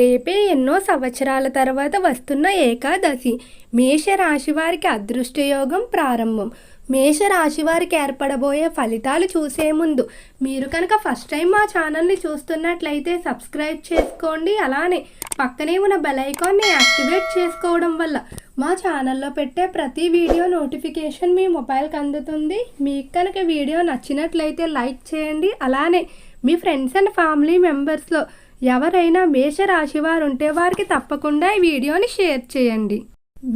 రేపే ఎన్నో సంవత్సరాల తర్వాత వస్తున్న ఏకాదశి. మేషరాశి వారికి అదృష్టయోగం ప్రారంభం. మేషరాశి వారికి ఏర్పడబోయే ఫలితాలు చూసే ముందు మీరు కనుక ఫస్ట్ టైం మా ఛానల్ని చూస్తున్నట్లయితే సబ్స్క్రైబ్ చేసుకోండి. అలానే పక్కనే ఉన్న బెల్ ఐకాన్ని యాక్టివేట్ చేసుకోవడం వల్ల మా ఛానల్లో పెట్టే ప్రతి వీడియో నోటిఫికేషన్ మీ మొబైల్కి అందుతుంది. మీకు కనుక వీడియో నచ్చినట్లయితే లైక్ చేయండి. అలానే మీ ఫ్రెండ్స్ అండ్ ఫ్యామిలీ మెంబర్స్లో ఎవరైనా మేషరాశి వారు ఉంటే వారికి తప్పకుండా ఈ వీడియోని షేర్ చేయండి.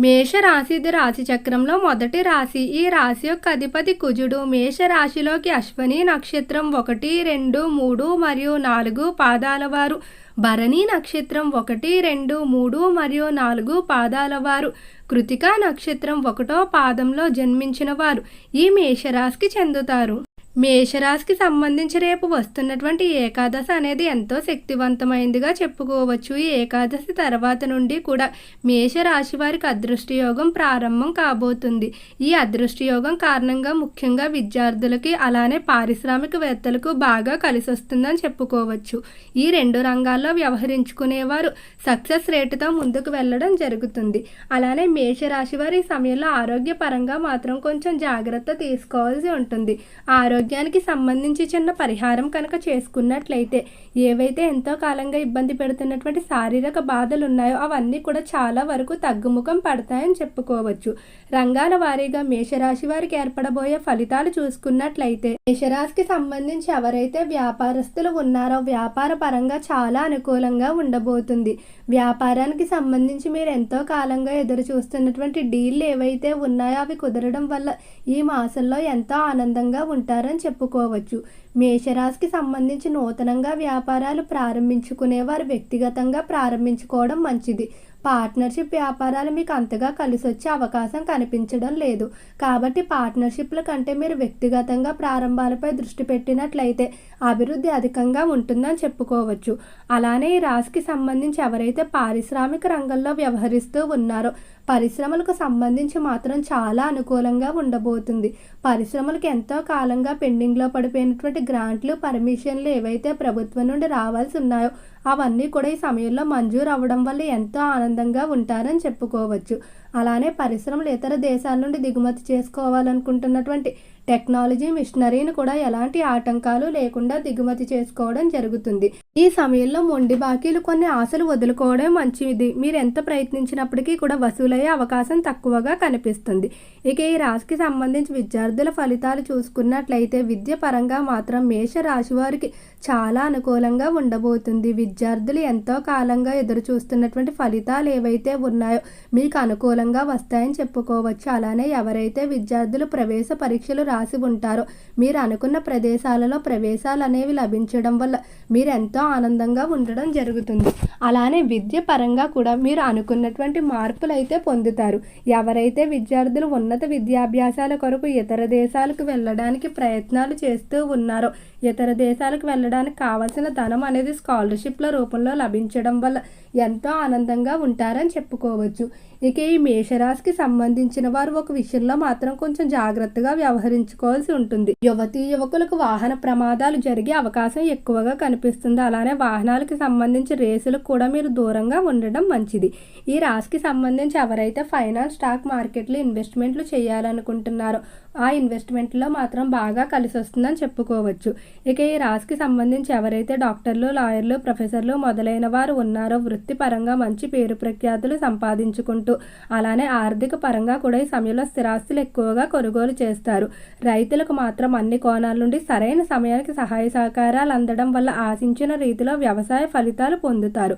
మేష ఇది రాశి చక్రంలో మొదటి రాశి. ఈ రాశి యొక్క అధిపతి కుజుడు. మేష రాశిలోకి అశ్వని నక్షత్రం ఒకటి రెండు మూడు మరియు నాలుగు పాదాల వారు. భరణి నక్షత్రం ఒకటి రెండు మూడు మరియు నాలుగు పాదాల వారు. కృతికా నక్షత్రం ఒకటో పాదంలో జన్మించిన వారు. ఈ మేషరాశికి చెందుతారు. మేషరాశికి సంబంధించి రేపు వస్తున్నటువంటి ఏకాదశి అనేది ఎంతో శక్తివంతమైందిగా చెప్పుకోవచ్చు. ఈ ఏకాదశి తర్వాత నుండి కూడా మేషరాశి వారికి అదృష్ట యోగం ప్రారంభం కాబోతుంది. ఈ అదృష్ట యోగం కారణంగా ముఖ్యంగా విద్యార్థులకి అలానే పారిశ్రామికవేత్తలకు బాగా కలిసి వస్తుందని చెప్పుకోవచ్చు. ఈ రెండు రంగాల్లో వ్యవహరించుకునేవారు సక్సెస్ రేటుతో ముందుకు వెళ్ళడం జరుగుతుంది. అలానే మేషరాశి వారి సమయంలో ఆరోగ్యపరంగా మాత్రం కొంచెం జాగ్రత్త తీసుకోవాల్సి ఉంటుంది. ఆరోగ్య ఆరోగ్యానికి సంబంధించి చిన్న పరిహారం కనుక చేసుకున్నట్లయితే ఏవైతే ఎంతో కాలంగా ఇబ్బంది పెడుతున్నటువంటి శారీరక బాధలు ఉన్నాయో అవన్నీ కూడా చాలా వరకు తగ్గుముఖం పడతాయని చెప్పుకోవచ్చు. రంగాల వారీగా మేషరాశి వారికి ఏర్పడబోయే ఫలితాలు చూసుకున్నట్లయితే మేషరాశికి సంబంధించి ఎవరైతే వ్యాపారస్తులు ఉన్నారో వ్యాపార పరంగా చాలా అనుకూలంగా ఉండబోతుంది. వ్యాపారానికి సంబంధించి మీరు ఎంతో కాలంగా ఎదురు చూస్తున్నటువంటి డీల్ ఏవైతే ఉన్నాయో అవి కుదరడం వల్ల ఈ మాసంలో ఎంతో ఆనందంగా ఉంటారని చెప్పుకోవచ్చు. మేషరాశికి సంబంధించి నూతనంగా వ్యాపారాలు ప్రారంభించుకునేవారు వ్యక్తిగతంగా ప్రారంభించుకోవడం మంచిది. పార్ట్నర్షిప్ వ్యాపారాలు మీకు అంతగా కలిసి వచ్చే అవకాశం కనిపించడం లేదు. కాబట్టి పార్ట్నర్షిప్ల కంటే మీరు వ్యక్తిగతంగా ప్రారంభాలపై దృష్టి పెట్టినట్లయితే అభివృద్ధి అధికంగా ఉంటుందని చెప్పుకోవచ్చు. అలానే ఈ రాశికి సంబంధించి ఎవరైతే పారిశ్రామిక రంగంలో వ్యవహరిస్తూ ఉన్నారో పరిశ్రమలకు సంబంధించి మాత్రం చాలా అనుకూలంగా ఉండబోతుంది. పరిశ్రమలకు ఎంతో కాలంగా పెండింగ్లో పడిపోయినటువంటి గ్రాంట్లు పర్మిషన్లు ఏవైతే ప్రభుత్వం నుండి రావాల్సి ఉన్నాయో అవన్నీ కూడా ఈ సమయంలో మంజూరు అవ్వడం వల్ల ఎంతో ఆనందంగా ఉంటారని చెప్పుకోవచ్చు. అలానే పరిశ్రమలు ఇతర దేశాల నుండి దిగుమతి చేసుకోవాలనుకుంటున్నటువంటి టెక్నాలజీ మిషనరీని కూడా ఎలాంటి ఆటంకాలు లేకుండా దిగుమతి చేసుకోవడం జరుగుతుంది. ఈ సమయంలో మొండి బాకీలు కొన్ని ఆశలు వదులుకోవడం మంచిది. మీరు ఎంత ప్రయత్నించినప్పటికీ కూడా వసూలయ్యే అవకాశం తక్కువగా కనిపిస్తుంది. ఇక ఈ రాశికి సంబంధించి విద్యార్థుల ఫలితాలు చూసుకున్నట్లయితే విద్య పరంగా మాత్రం మేష రాశి వారికి చాలా అనుకూలంగా ఉండబోతుంది. విద్యార్థులు ఎంతో కాలంగా ఎదురు చూస్తున్నటువంటి ఫలితాలు ఏవైతే ఉన్నాయో మీకు అనుకూలంగా వస్తాయని చెప్పుకోవచ్చు. అలానే ఎవరైతే విద్యార్థులు ప్రవేశ పరీక్షలు రాసి ఉంటారో మీరు అనుకున్న ప్రదేశాలలో ప్రవేశాలు అనేవి లభించడం వల్ల మీరు ఎంతో ఆనందంగా ఉండడం జరుగుతుంది. అలానే విద్య పరంగా కూడా మీరు అనుకున్నటువంటి మార్పులు అయితే పొందుతారు. ఎవరైతే విద్యార్థులు ఉన్నత విద్యాభ్యాసాల కొరకు ఇతర దేశాలకు వెళ్ళడానికి ప్రయత్నాలు చేస్తూ ఉన్నారో ఇతర దేశాలకు వెళ్ళడానికి కావాల్సిన ధనం అనేది స్కాలర్షిప్ల రూపంలో లభించడం వల్ల ఎంతో ఆనందంగా ఉంటారని చెప్పుకోవచ్చు. ఇక ఈ మేషరాశికి సంబంధించిన వారు ఒక విషయంలో మాత్రం కొంచెం జాగ్రత్తగా వ్యవహరించుకోవాల్సి ఉంటుంది. యువతీ యువకులకు వాహన ప్రమాదాలు జరిగే అవకాశం ఎక్కువగా కనిపిస్తుంది. అలానే వాహనాలకు సంబంధించి రేసులు కూడా మీరు దూరంగా ఉండడం మంచిది. ఈ రాశికి సంబంధించి ఎవరైతే ఫైనాన్స్ స్టాక్ మార్కెట్లో ఇన్వెస్ట్మెంట్లు చేయాలనుకుంటున్నారో ఆ ఇన్వెస్ట్మెంట్లో మాత్రం బాగా కలిసి వస్తుందని చెప్పుకోవచ్చు. ఇక ఈ రాశికి సంబంధించి ఎవరైతే డాక్టర్లు లాయర్లు ప్రొఫెసర్లు మొదలైన వారు ఉన్నారో వృత్తిపరంగా మంచి పేరు ప్రఖ్యాతులు సంపాదించుకుంటూ అలానే ఆర్థిక పరంగా కూడా ఈ సమయంలో స్థిరాస్తులు ఎక్కువగా కొనుగోలు చేస్తారు. రైతులకు మాత్రం అన్ని కోణాల నుండి సరైన సమయానికి సహాయ సహకారాలు అందడం వల్ల ఆశించిన రీతిలో వ్యవసాయ ఫలితాలు పొందుతారు.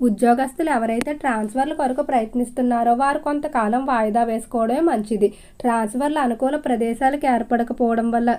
ఉద్యోగస్తులు ఎవరైతే ట్రాన్స్ఫర్ల కొరకు ప్రయత్నిస్తున్నారో వారు కొంతకాలం వాయిదా వేసుకోవడమే మంచిది. ట్రాన్స్ఫర్లు అనుకూల ప్రదేశాలకు ఏర్పడకపోవడం వల్ల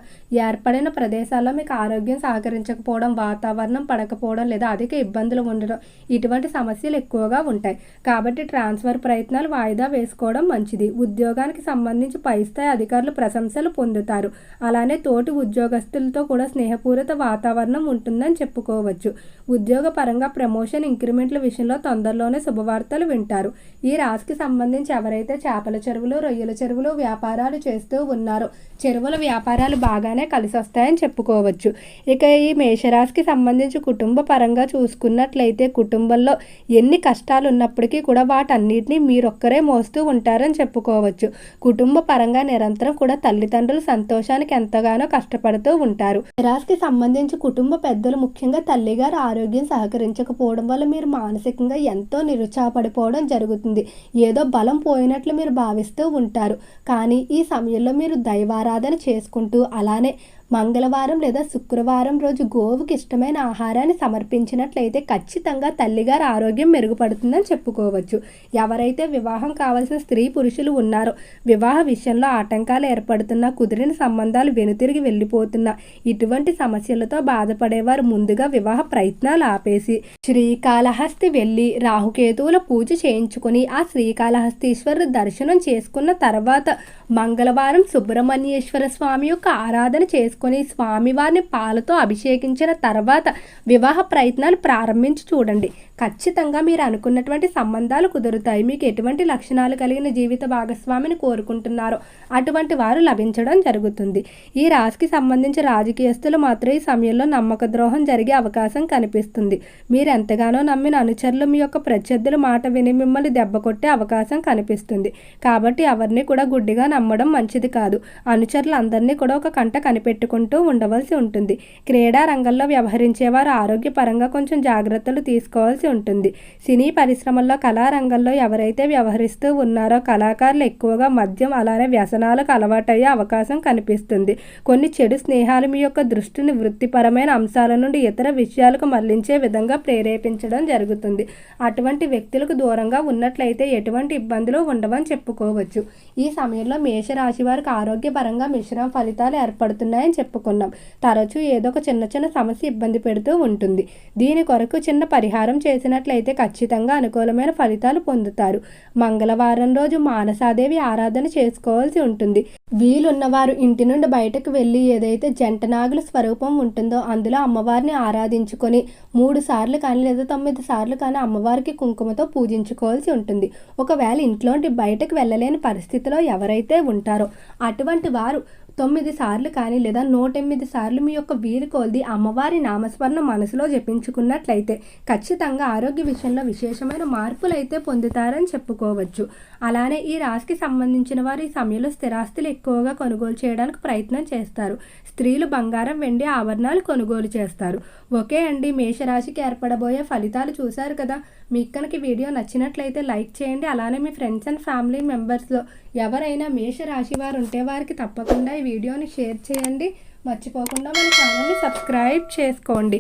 ఏర్పడిన ప్రదేశాల్లో మీకు ఆరోగ్యం సహకరించకపోవడం వాతావరణం పడకపోవడం లేదా అధిక ఇబ్బందులు ఉండడం ఇటువంటి సమస్యలు ఎక్కువగా ఉంటాయి. కాబట్టి ట్రాన్స్ఫర్ ప్రయత్నాలు వాయిదా వేసుకోవడం మంచిది. ఉద్యోగానికి సంబంధించి పై స్థాయి అధికారులు ప్రశంసలు పొందుతారు. అలానే తోటి ఉద్యోగస్తులతో కూడా స్నేహపూరిత వాతావరణం ఉంటుందని చెప్పుకోవచ్చు. ఉద్యోగ పరంగా ప్రమోషన్ ఇంక్రిమెంట్లు విషయంలో తొందరలోనే శుభవార్తలు వింటారు. ఈ రాశికి సంబంధించి ఎవరైతే చేపల చెరువులు రొయ్యల చెరువులు వ్యాపారాలు చేస్తూ ఉన్నారో చెరువుల వ్యాపారాలు బాగానే కలిసి వస్తాయని చెప్పుకోవచ్చు. ఇక ఈ మేషరాశికి సంబంధించి కుటుంబ పరంగా చూసుకున్నట్లయితే కుటుంబంలో ఎన్ని కష్టాలు ఉన్నప్పటికీ కూడా వాటన్నిటిని మీరొక్కరే మోస్తూ ఉంటారని చెప్పుకోవచ్చు. కుటుంబ పరంగా నిరంతరం కూడా తల్లిదండ్రులు సంతోషానికి ఎంతగానో కష్టపడుతూ ఉంటారు. రాశికి సంబంధించి కుటుంబ పెద్దలు ముఖ్యంగా తల్లిగారు ఆరోగ్యం సహకరించకపోవడం వల్ల మీరు మానసికంగా ఎంతో నిరుత్సాహపడిపోవడం జరుగుతుంది. ఏదో బలం పోయినట్లు మీరు భావిస్తూ ఉంటారు. కానీ ఈ సమయంలో మీరు దైవారాధన చేసుకుంటూ అలానే మంగళవారం లేదా శుక్రవారం రోజు గోవుకి ఇష్టమైన ఆహారాన్ని సమర్పించినట్లయితే ఖచ్చితంగా తల్లిగారి ఆరోగ్యం మెరుగుపడుతుందని చెప్పుకోవచ్చు. ఎవరైతే వివాహం కావాల్సిన స్త్రీ పురుషులు ఉన్నారో వివాహ విషయంలో ఆటంకాలు ఏర్పడుతున్నా కుదిరిన సంబంధాలు వెనుతిరిగి వెళ్ళిపోతున్నా ఇటువంటి సమస్యలతో బాధపడేవారు ముందుగా వివాహ ప్రయత్నాలు ఆపేసి శ్రీకాళహస్తి వెళ్ళి రాహుకేతువుల పూజ చేయించుకుని ఆ శ్రీకాళహస్తీశ్వరు దర్శనం చేసుకున్న తర్వాత మంగళవారం సుబ్రహ్మణ్యేశ్వర స్వామి యొక్క ఆరాధన చేసుకుని స్వామివారిని పాలతో అభిషేకించిన తర్వాత వివాహ ప్రయత్నాలు ప్రారంభించి చూడండి. ఖచ్చితంగా మీరు అనుకున్నటువంటి సంబంధాలు కుదురుతాయి. మీకు ఎటువంటి లక్షణాలు కలిగిన జీవిత భాగస్వామిని కోరుకుంటున్నారో అటువంటి వారు లభించడం జరుగుతుంది. ఈ రాశికి సంబంధించి రాజకీయస్తులు మాత్రం ఈ సమయంలో నమ్మక ద్రోహం జరిగే అవకాశం కనిపిస్తుంది. మీరు ఎంతగానో నమ్మిన అనుచరులు మీ యొక్క ప్రత్యర్థుల మాట విని మిమ్మల్ని దెబ్బ కొట్టే అవకాశం కనిపిస్తుంది. కాబట్టి ఎవరిని కూడా గుడ్డిగా నమ్మడం మంచిది కాదు. అనుచరులు అందరినీ కూడా ఒక కంట కనిపెట్టుకుంటూ ఉండవలసి ఉంటుంది. క్రీడా రంగంలో వ్యవహరించేవారు ఆరోగ్యపరంగా కొంచెం జాగ్రత్తలు తీసుకోవాల్సి ఉంటుంది. సినీ పరిశ్రమల్లో కళారంగంలో ఎవరైతే వ్యవహరిస్తూ ఉన్నారో కళాకారులు ఎక్కువగా మద్యం అలానే వ్యసనాలకు అలవాటయ్యే అవకాశం కనిపిస్తుంది. కొన్ని చెడు స్నేహాలు మీ యొక్క దృష్టిని వృత్తిపరమైన అంశాల నుండి ఇతర విషయాలకు మళ్ళించే విధంగా ప్రేరేపించడం జరుగుతుంది. అటువంటి వ్యక్తులకు దూరంగా ఉన్నట్లయితే ఎటువంటి ఇబ్బందులు ఉండవని చెప్పుకోవచ్చు. ఈ సమయంలో మేషరాశి వారికి ఆరోగ్యపరంగా మిశ్రమ ఫలితాలు ఏర్పడుతున్నాయని చెప్పుకున్నాం. తరచూ ఏదో ఒక చిన్న చిన్న సమస్య ఇబ్బంది పెడుతూ ఉంటుంది. దీని కొరకు చిన్న పరిహారం చేసినట్లయితే ఖచ్చితంగా అనుకూలమైన ఫలితాలు పొందుతారు. మంగళవారం రోజు మానసాదేవి ఆరాధన చేసుకోవాల్సి ఉంటుంది. వీలున్నవారు ఇంటి నుండి బయటకు వెళ్ళి ఏదైతే జంట నాగుల స్వరూపం ఉంటుందో అందులో అమ్మవారిని ఆరాధించుకొని మూడు సార్లు కానీ లేదా తొమ్మిది సార్లు కానీ అమ్మవారికి కుంకుమతో పూజించుకోవాల్సి ఉంటుంది. ఒకవేళ ఇంట్లోంటి బయటకు వెళ్ళలేని పరిస్థితిలో ఎవరైతే ఉంటారో అటువంటి వారు తొమ్మిది సార్లు కానీ లేదా నూట ఎనిమిది సార్లు మీ యొక్క వీరి కొలది అమ్మవారి నామస్మరణ మనసులో జపించుకున్నట్లయితే ఖచ్చితంగా ఆరోగ్య విషయంలో విశేషమైన మార్పులు అయితే పొందుతారని చెప్పుకోవచ్చు. అలానే ఈ రాశికి సంబంధించిన వారు ఈ సమయంలో స్థిరాస్తులు ఎక్కువగా కొనుగోలు చేయడానికి ప్రయత్నం చేస్తారు. స్త్రీలు బంగారం వెండి ఆభరణాలు కొనుగోలు చేస్తారు. ఓకే అండి మేషరాశికి ఏర్పడబోయే ఫలితాలు చూశారు కదా? మీకు కనుక వీడియో నచ్చినట్లయితే లైక్ చేయండి. అలానే మీ ఫ్రెండ్స్ అండ్ ఫ్యామిలీ మెంబర్స్లో ఎవరైనా మేషరాశి వారు ఉంటే వారికి తప్పకుండా వీడియోని షేర్ చేయండి. మర్చిపోకుండా మన ఛానల్ని సబ్స్క్రైబ్ చేసుకోండి.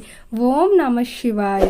ఓం నమ శివాయ.